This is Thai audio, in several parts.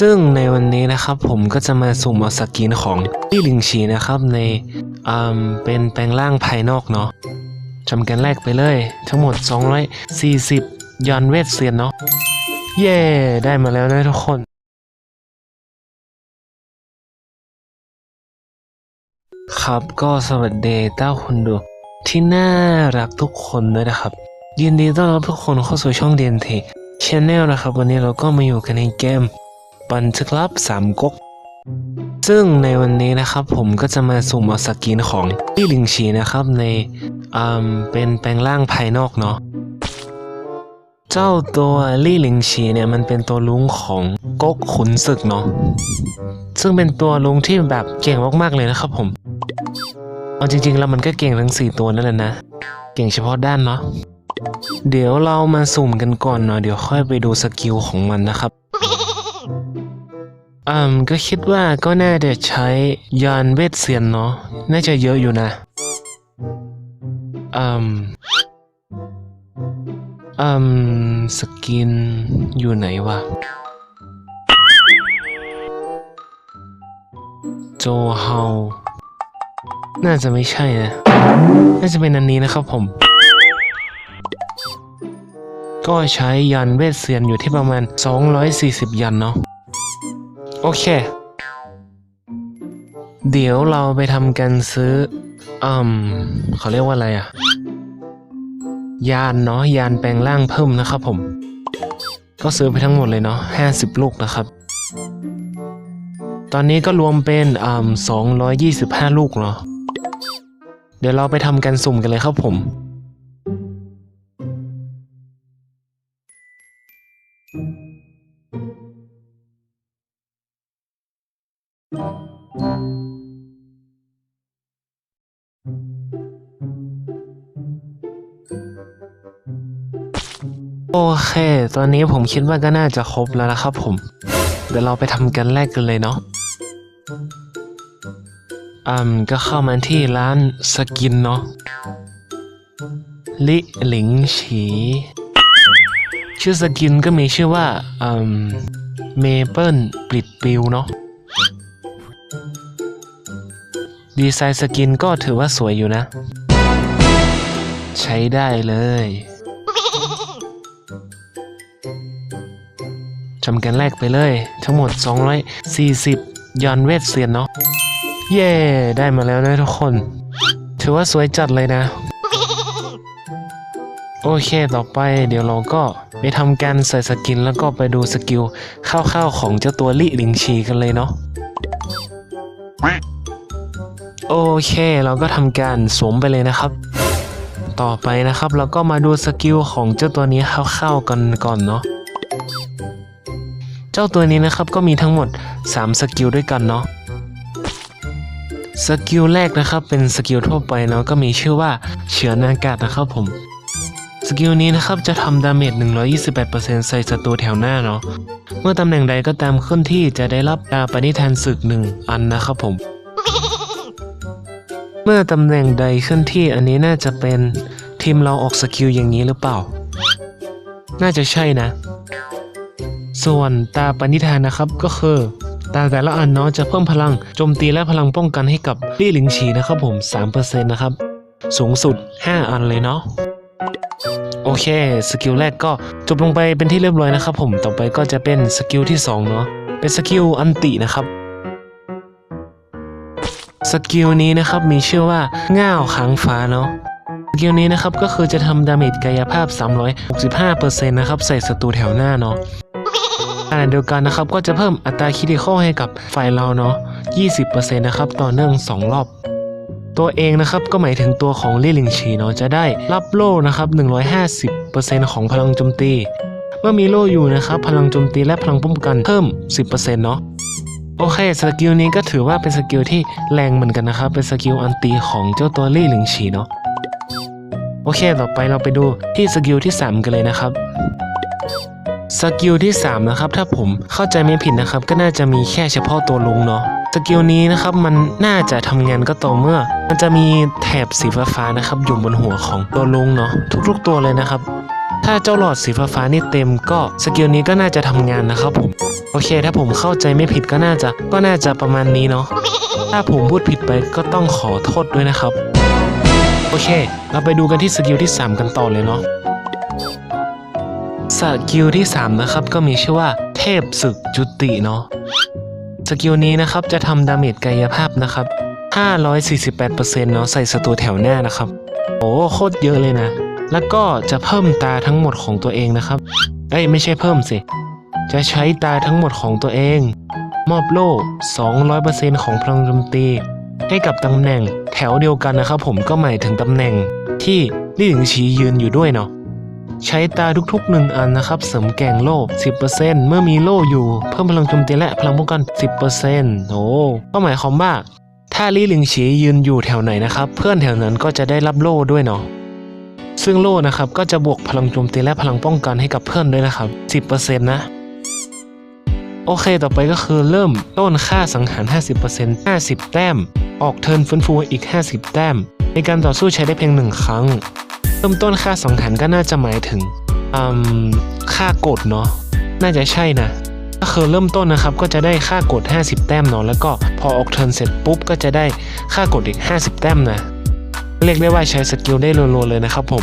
ซึ่งในวันนี้นะครับผมก็จะมาสุ่มเอาสกินของลี่ลิงชีนะครับในอ่าเป็นแปลงร่างภายนอกเนาะจำกันแรกไปเลย ทั้งหมด 240ยอนเวทเซียนเนาะเย้ได้มาแล้วนะทุกคนครับก็สวัสดีเต้าคนดูที่น่ารักทุกคนด้วยนะครับ ยินดีต้อนรับทุกคนเข้าสู่ช่องเดนเท ชแนลนะครับ วันนี้เราก็มาอยู่กันในเกมบันทึกลับสามก๊กซึ่งในวันนี้นะครับผมก็จะมาสุ่มเอาสกินของลี่หลิงชีนะครับในอ่าเป็นแปลงร่างภายนอกเนาะเจ้าตัวลี่หลิงชีเนี่ยมันเป็นตัวลุงของก๊กขุนศึกเนาะซึ่งเป็นตัวลุงที่แบบเก่งมากๆเลยนะครับผมเอาจริงๆแล้วมันก็เก่งทั้ง 4 ตัวนั่นแหละนะ เก่งเฉพาะด้านเนาะ เดี๋ยวเรามาสุ่มกันก่อนเนาะเดี๋ยวค่อยไปดูสกิลของมันนะครับอืมก็คิดว่าก็น่าจะใช้ยานเวทเซียนเนาะน่าจะเยอะอยู่นะอืมอืมสกินอยู่ไหนวะโจเฮาน่าจะไม่ใช่นะ น่าจะเป็นอันนี้นะครับผม ก็ใช้ยันเวทเซียนอยู่ที่ประมาณ 240 ยันเนาะโอเค เดี๋ยวเราไปทำกันซื้ออืมเขาเรียกว่าอะไรอะยานเนาะยานแปลงร่างเพิ่มนะครับผม ก็ซื้อไปทั้งหมดเลยเนาะ50 ลูกนะครับ ตอนนี้ก็รวมเป็นอ่า225 ลูกเนาะเดี๋ยวเราไปทำกันสุ่มกันเลยครับผม โอเค ตอนนี้ผมคิดว่าก็น่าจะครบแล้วนะครับผม เดี๋ยวเราไปทำกันแรกกันเลยเนาะอืมก็เข้ามาที่ร้านสกินเนาะ ลิหลิงฉี ชื่อสกินก็มีชื่อว่าอืมเมเปิลปลิดปิวเนาะ ดีไซน์สกินก็ถือว่าสวยอยู่นะ ใช้ได้เลย จำกันแรกไปเลย ทั้งหมด 240 ยอนเวทเซียนเนาะ เย้ได้มาแล้วนะทุกคน ถือว่าสวยจัดเลยนะ โอเคต่อไปเดี๋ยวเราก็ไปทำการใส่สกินแล้วก็ไปดูสกิลคร่าวๆของเจ้าตัวลิหลิงชีกันเลยเนาะโอเค เราก็ทำการสวมไปเลยนะครับ ต่อไปนะครับ เราก็มาดูสกิลของเจ้าตัวนี้คร่าวๆกันก่อนเนาะ เจ้าตัวนี้นะครับก็มีทั้งหมด 3 สกิลด้วยกันเนาะสกิลแรกนะครับเป็นสกิลทั่วไปเนาะก็มีชื่อว่าเฉือนอากาศนะครับผมสกิลนี้นะครับจะทำดาเมจ 128%ใส่ศัตรูแถวหน้าเนาะ เมื่อตำแหน่งใดก็ตามเคลื่อนที่จะได้รับดาปณิธานศึกหนึ่งอันนะครับผม เมื่อตำแหน่งใดเคลื่อนที่อันนี้น่าจะเป็นทีมเราออกสกิลอย่างนี้หรือเปล่า น่าจะใช่นะ ส่วนตาปณิธานนะครับก็คือตาแต่ละอันเนาะจะเพิ่มพลังโจมตีและพลังป้องกันให้กับลี่หลิงฉีนะครับผม 3%นะครับ สูงสุด 5 อันเลยเนาะโอเค สกิลแรกก็จบลงไปเป็นที่เรียบร้อยนะครับผมต่อไปก็จะเป็นสกิลที่ 2 เนาะเป็นสกิลอันตินะครับสกิลนี้นะครับมีชื่อว่าง่าวค้างฟ้าเนาะสกิลนี้นะครับก็คือจะทำดาเมจกายภาพ 365%นะครับใส่ศัตรูแถวหน้าเนาะ ขณะเดียวกันนะครับก็จะเพิ่มอัตราคิดิคอลให้กับฝ่ายเราเนาะ 20%นะครับต่อเนื่อง 2 รอบ ตัวเองนะครับก็หมายถึงตัวของลี่หลิงชีเนาะจะได้รับโล่นะครับ 150%ของพลังโจมตี เมื่อมีโล่อยู่นะครับพลังโจมตีและพลังป้องกันเพิ่ม 10%เนาะโอเคสกิลนี้ก็ถือว่าเป็นสกิลที่แรงเหมือนกันนะครับ เป็นสกิลอันตีของเจ้าตัวลี่หลิงฉีเนาะโอเค ต่อไปเราไปดูที่สกิลที่ 3 กันเลยนะครับ สกิลที่3นะครับถ้าผมเข้าใจไม่ผิดนะครับ ก็น่าจะมีแค่เฉพาะตัวลุงเนาะสกิลนี้นะครับมันน่าจะทำงานก็ต่อเมื่อ มันจะมีแถบสีฟ้านะครับอยู่บนหัวของตัวลุงเนาะทุกๆตัวเลยนะครับ ถ้าเจ้าหลอดสีฟ้านี่เต็มก็สกิลนี้ก็น่าจะทำงานนะครับผมโอเค ถ้าผมเข้าใจไม่ผิดก็น่าจะก็น่าจะประมาณนี้เนาะถ้าผมพูดผิดไปก็ต้องขอโทษด้วยนะครับ โอเค เราไปดูกันที่สกิลที่ 3 กันต่อเลยเนาะ สกิลที่ 3 นะครับ ก็มีชื่อว่า เทพศึกจุติเนาะสกิลนี้นะครับจะทำดาเมจกายภาพนะครับ 548%เนาะใส่ศัตรูแถวหน้านะครับ โอ้โคตรเยอะเลยนะ แล้วก็จะเพิ่มตาทั้งหมดของตัวเองนะครับ เอ้ยไม่ใช่เพิ่มสิ จะใช้ตาทั้งหมดของตัวเอง มอบโล่ 200%ของพลังโจมตี ให้กับตำแหน่งแถวเดียวกันนะครับผมก็หมายถึงตำแหน่งที่ลี่หลิงชียืนอยู่ด้วยเนาะ ใช้ตาทุกๆหนึ่งอันนะครับ เสริมแกงโล่ 10%เมื่อมีโล่อยู่ เพิ่มพลังโจมตีและพลังป้องกัน 10%โอ้ก็หมายความว่า ถ้าลี่หลิงฉียืนอยู่แถวไหนนะครับ เพื่อนแถวนั้นก็จะได้รับโล่ด้วยเนาะซึ่งโล่นะครับก็จะบวกพลังโจมตีและพลังป้องกันให้กับเพื่อนด้วยนะครับ 10%นะโอเค ต่อไปก็คือเริ่มต้นค่าสังหาร 50% 50 แต้ม ออกเทิร์นฟื้นฟูอีก 50 แต้ม ในการต่อสู้ใช้ได้เพียงหนึ่งครั้ง เริ่มต้นค่าสังหารก็น่าจะหมายถึงค่ากดเนาะน่าจะใช่นะก็คือเริ่มต้นนะครับก็จะได้ค่ากด 50 แต้มเนาะแล้วก็พอออกเทิร์นเสร็จปุ๊บก็จะได้ค่ากดอีก 50 แต้มนะเรียกได้ว่าใช้สกิลได้รัวๆเลยนะครับผม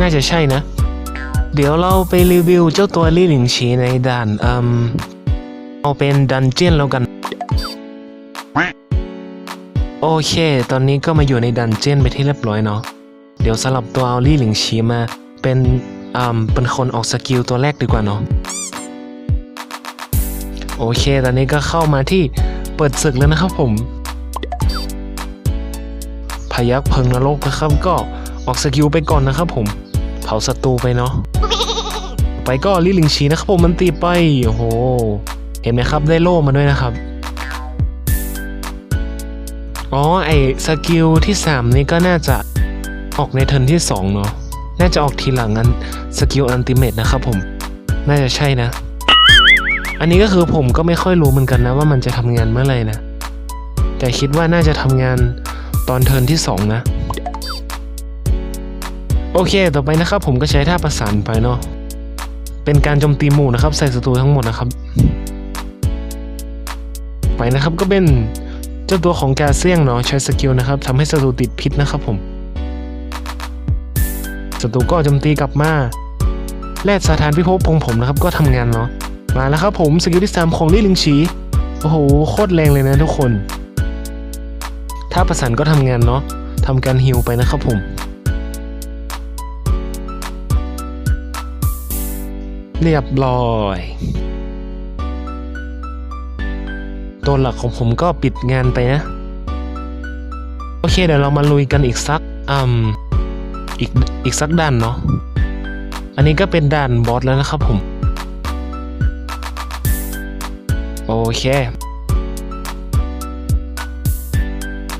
น่าจะใช่นะ เดี๋ยวเราไปรีวิวเจ้าตัวลี่หลิงชีในด่านอืมเอาเป็นดันเจียนแล้วกัน โอเค ตอนนี้ก็มาอยู่ในดันเจียนไปที่เรียบร้อยเนาะ ดี๋ยวสลับตัวเอาลี่หลิงชีมา เป็นอ่าเป็นคนออกสกิลตัวแรกดีกว่าเนาะโอเค ตอนนี้ก็เข้ามาที่เปิดศึกแล้วนะครับผม พยักเพิงนรกนะครับก็ออกสกิลไปก่อนนะครับผม เผาศัตรูไปเนาะ ไปก็ลี่หลิงชีนะครับผมมันตีไป โอ้โห เห็นไหมครับได้โล่มาด้วยนะครับ อ๋อ ไอสกิลที่ 3 นี่ก็น่าจะ ออกในเทิร์นที่ 2 เนาะ น่าจะออกทีหลังงั้นสกิลอันติเมตนะครับผม น่าจะใช่นะ อันนี้ก็คือผมก็ไม่ค่อยรู้เหมือนกันนะว่ามันจะทำงานเมื่อไหร่นะ แต่คิดว่าน่าจะทำงานตอนเทิร์นที่ 2 นะ โอเค ต่อไปนะครับผมก็ใช้ท่าประสานไปเนาะ เป็นการโจมตีหมู่นะครับ ใส่ศัตรูทั้งหมดนะครับ ไปนะครับก็เป็นเจ้าตัวของแกเซียงเนาะใช้สกิลนะครับทำให้ศัตรูติดพิษนะครับผม ศัตรูก็โจมตีกลับมาแลดสถานพิภพของผมนะครับก็ทำงานเนาะมาแล้วครับผมสกิลที่3ของลี่ลิงชีโอ้โหโคตรแรงเลยนะทุกคน ถ้าประสานก็ทำงานเนาะทำการฮิลไปนะครับผมเรียบร้อย ตัวหลักของผมก็ปิดงานไปนะ โอเคเดี๋ยวเรามาลุยกันอีกสักอืม อีกอีกสักด่านเนาะ อันนี้ก็เป็นด่านบอสแล้วนะครับผม โอเค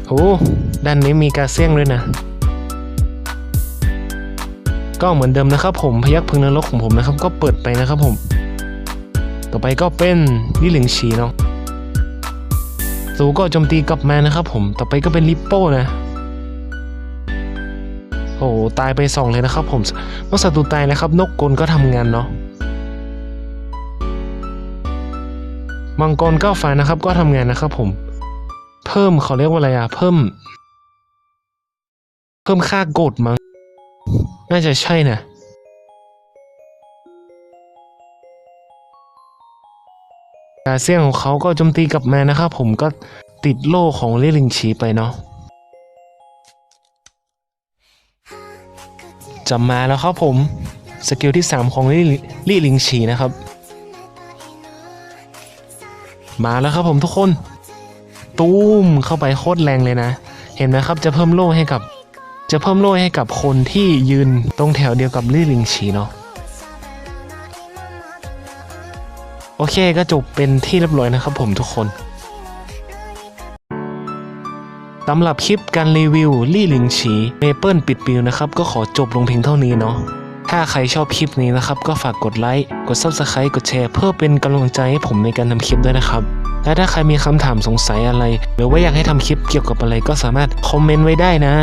โอ้ด้านนี้มีกาเซียงด้วยนะ ก็เหมือนเดิมนะครับผมพยักพึงนรกของผมนะครับ ก็เปิดไปนะครับผม ต่อไปก็เป็นลี่หลิงชีเนาะสูก็โจมตีกลับมานะครับผม ต่อไปก็เป็นลิปโป้นะ โอ้ตายไปสองเลยนะครับผมเมื่อศัตรูตายนะครับ นกกลก็ทำงานเนาะมังกรก้าวฟ้านะครับ ก็ทำงานนะครับ ผม เพิ่มเขาเรียกว่าอะไรอะเพิ่ม เพิ่มค่ากดมั้งน่าจะใช่นะกาเซียนของเขาก็โจมตีกลับมานะครับ ผมก็ติดโล่ของเลี่ยลิงชีไปเนาะ จะมาแล้วครับผมสกิลที่ 3 ของลี่หลิงชีนะครับ มาแล้วครับผมทุกคน ตูมเข้าไปโคตรแรงเลยนะ เห็นไหมครับจะเพิ่มโล่ให้กับ จะเพิ่มโล่ให้กับคนที่ยืนตรงแถวเดียวกับลี่ลิงชีเนาะโอเคก็จบเป็นที่เรียบร้อยนะครับผมทุกคน สำหรับคลิปการรีวิวลี่หลิงฉีเมเปิลปิดปิวนะครับ ก็ขอจบลงเพียงเท่านี้เนาะถ้าใครชอบคลิปนี้นะครับ ก็ฝากกดไลค์กด Subscribe กดแชร์ เพื่อเป็นกำลังใจให้ผมในการทำคลิปด้วยนะครับ และถ้าใครมีคำถามสงสัยอะไร หรือว่าอยากให้ทำคลิปเกี่ยวกับอะไรก็สามารถคอมเมนต์ไว้ได้นะ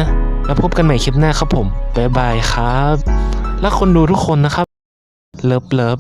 แล้วพบกันใหม่คลิปหน้าครับผมบ๊ายบายครับ และคนดูทุกคนนะครับเลิฟเลิฟ